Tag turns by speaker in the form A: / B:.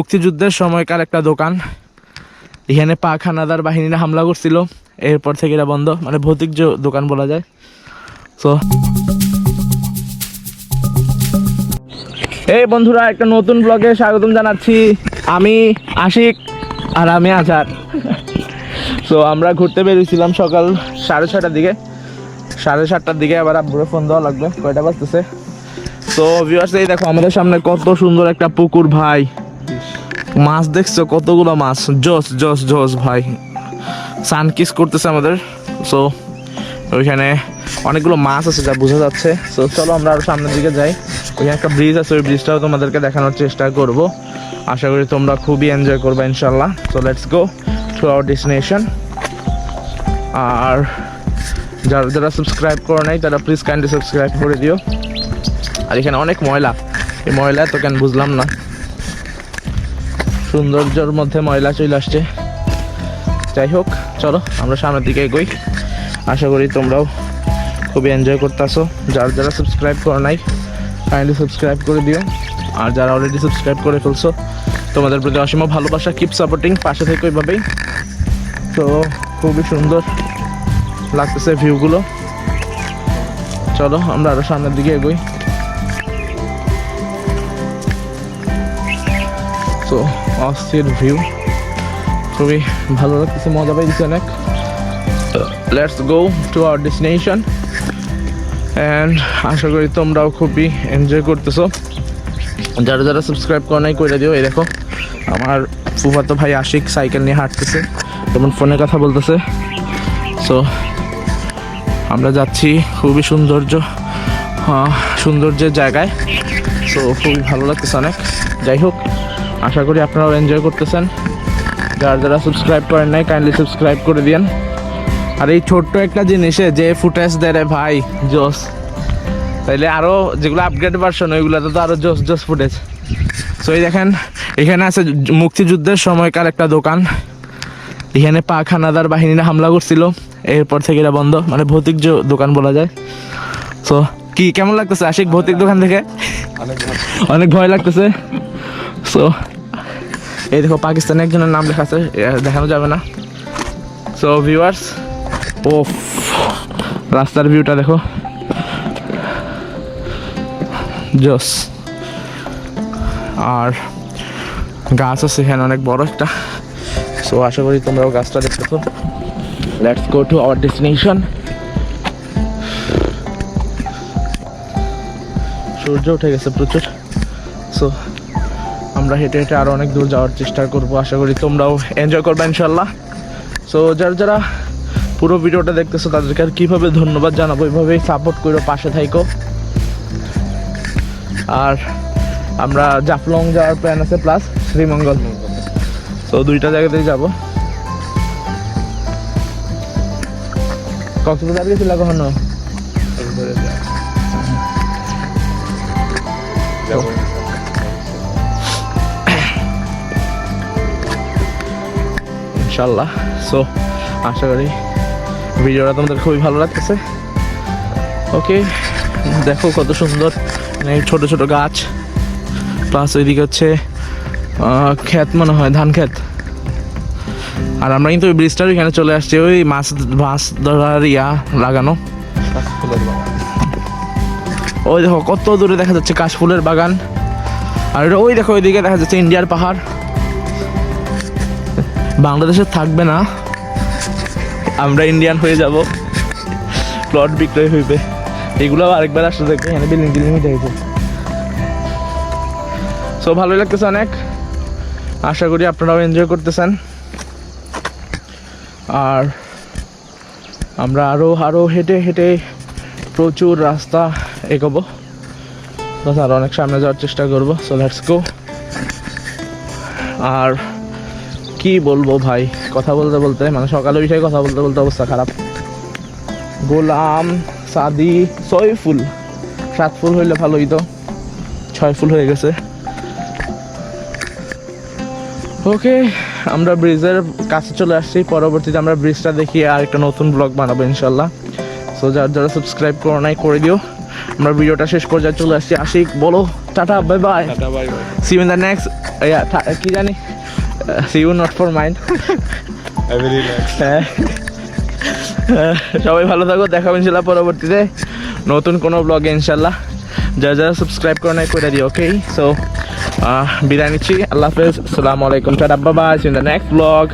A: মুক্তিযুদ্ধের সময়কার একটা দোকান। এখানে পাক হানাদার বাহিনীরা হামলা করছিল। এরপর থেকে এটা বন্ধ মানে ভৌতিক যে দোকান বলা যায়। তো এই বন্ধুরা, একটা নতুন ব্লগে স্বাগতম জানাচ্ছি। আমি আশিক আর আমি আজাদ। তো আমরা ঘুরতে বেরিয়েছিলাম সকাল সাড়ে ছটার দিকে। সাড়ে সাতটার দিকে আবার আব্বুরে ফোন দেওয়া লাগবে, কয়টা বাজতেছে? তো ভিউয়ার্স এই দেখো, আমাদের সামনে কত সুন্দর একটা পুকুর, ভাই। মাছ দেখছ? কতগুলো মাছ? জোস জোস জোস, ভাই। সান কিস করতেছে আমাদের। সো ওইখানে অনেকগুলো মাছ আছে যা বোঝা যাচ্ছে। সো চলো আমরা আরও সামনের দিকে যাই। ওইখানে একটা ব্রিজ আছে, ওই ব্রিজটাও তোমাদেরকে দেখানোর চেষ্টা করব। আশা করি তোমরা খুবই এনজয় করবে ইনশাল্লাহ so let's go to our destination আর যারা যারা সাবস্ক্রাইব করে নাই, তারা প্লিজ কাইন্ডলি সাবস্ক্রাইব করে দিও। আর এখানে অনেক ময়লা। এই ময়লা তো কেন বুঝলাম না। সৌন্দর্যের মধ্যে ময়লা চলে আসছে। যাই হোক, চলো, আমরা সামনের দিকে এগোই। আশা করি তোমরাও খুবই এনজয় করতেছো। যারা যারা সাবস্ক্রাইব করো নাই কাইন্ডলি সাবস্ক্রাইব করে দিও। আর যারা অলরেডি সাবস্ক্রাইব করে ফেলছো, তোমাদের প্রতি অসীম ভালোবাসা কিপ সাপোর্টিং পাশে থেকে ওইভাবেই তো খুবই সুন্দর লাগতেছে ভিউগুলো চলো, আমরা আরও সামনের দিকে এগোই। তো অস্থির ভিউ। খুবই ভালো লাগতেছে, মজা পাইতেছে অনেক। Let's go to our destination and আশা করি তোমরাও খুবই এনজয় করতেছো। যারা যারা সাবস্ক্রাইব করে নাই করে দিও। এই দেখো, আমার ফুফাতো ভাই আশিক সাইকেল নিয়ে হাঁটতেছে যেমন ফোনে কথা বলতেছে। সো আমরা যাচ্ছি খুবই সৌন্দর্য সৌন্দর্যের জায়গায়। সো খুবই ভালো লাগতেছে অনেক। যাই হোক আশা করি আপনারাও এনজয় করতেছেন। যারা যারা সাবস্ক্রাইব করেন নাই কাইন্ডলি সাবস্ক্রাইব করে দিন আর এই ছোট্ট একটা জিনিসে যে ফুটেজ দেয় রে ভাই জোস। তাইলে আরও যেগুলো আপগ্রেড ভার্সন ওইগুলোতে তো আরও জোস জোস ফুটেজ সো এই দেখেন এখানে আছে মুক্তিযুদ্ধের সময়কার একটা দোকান। এখানে পাক হানাদার বাহিনীরা হামলা করছিল। এরপর থেকে এটা বন্ধ মানে ভৌতিক যে দোকান বলা যায়। সো কি কেমন লাগতেছে? আশিক ভৌতিক দোকান থেকে? অনেক ভয় লাগতেছে। সো এই দেখো, পাকিস্তানে একজনের নাম লেখা আছে দেখানো যাবে না। সো ভিউয়ার্স ও রাস্তার ভিউটা দেখো। জস। আর গাছ আছে এখানে, অনেক বড় একটা। সো আশা করি তোমরাও গাছটা দেখতেছো let's go to our destination সূর্য উঠে গেছে প্রচুর। সো আমরা হেঁটে হেঁটে আরও অনেক দূর যাওয়ার চেষ্টা করব, আশা করি তোমরাও এনজয় করবে ইনশাল্লাহ সো যারা যারা পুরো ভিডিওটা দেখতেছো, তাদেরকে আর কীভাবে ধন্যবাদ জানাব এইভাবেই সাপোর্ট করো, পাশে থাইকো। আর আমরা জাফলং যাওয়ার প্ল্যান আছে প্লাস শ্রীমঙ্গল। তো দুইটা জায়গাতেই যাব। কক্সবাজার গেছিল কখনো? ইনশাল্লাহ সো আশা করি ভিডিওটা তোমাদের খুবই ভালো লাগতেছে। ওকে দেখো কত সুন্দর মানে ছোট ছোট গাছ। প্লাস ওইদিকে হচ্ছে ক্ষেত মনে হয়, ধান ক্ষেত। আর আমরা কিন্তু ওই ব্রিজটার এখানে চলে আসছি, ওই মাছ মাছ ধরার ইয়া লাগানো। ওই দেখো কত দূরে দেখা যাচ্ছে কাশফুলের বাগান। আর ওই দেখো ওইদিকে দেখা যাচ্ছে ইন্ডিয়ার পাহাড়। বাংলাদেশে থাকবে না। আমরা ইন্ডিয়ান হয়ে যাব। প্লট বিক্রয় হইবে। এগুলো আরেকবার আসতে দেখবে এখানে বিল্ডিং টিল্ডিং গেছে সো ভালোই লাগতেছে অনেক। আশা করি আপনারাও এনজয় করতেছেন। আর আমরা আরও আরও হেঁটে হেঁটে প্রচুর রাস্তা এগোবো। বাস আরও অনেক সামনে যাওয়ার চেষ্টা করব। সো লেটস গো আর কি বলব ভাই? কথা বলতে বলতে মানে সকালে বিষয়ে কথা বলতে বলতে অবস্থা খারাপ। গোলাম সাদি ছয় ফুল। সাত ফুল হইলে ভালো হইতো। ছয় ফুল হয়ে গেছে। ওকে আমরা ব্রিজের কাছে চলে আসছি। পরবর্তীতে আমরা ব্রিজটা দেখি আর একটা নতুন ব্লগ বানাবো ইনশাল্লাহ সো যার যারা সাবস্ক্রাইব করো নাই করে দিও। আমরা ভিডিওটা শেষ করে যা চলে আসছি। আশিক বলো। Tata bye bye
B: tata bye bye
A: see in the next কি জানি? See you not for mind. হ্যাঁ। হ্যাঁ, সবাই ভালো থাকো দেখাবো ইনশাল্লাহ পরবর্তীতে। নতুন কোনো ব্লগে ইনশাল্লাহ। যারা যারা সাবস্ক্রাইব করে নাই করে দিও ওকে সো বিদায় নিচ্ছি আল্লাহ হাফেজ আসসালামু আলাইকুম। টাটা বাবা ইন দ্য নেক্সট ব্লগ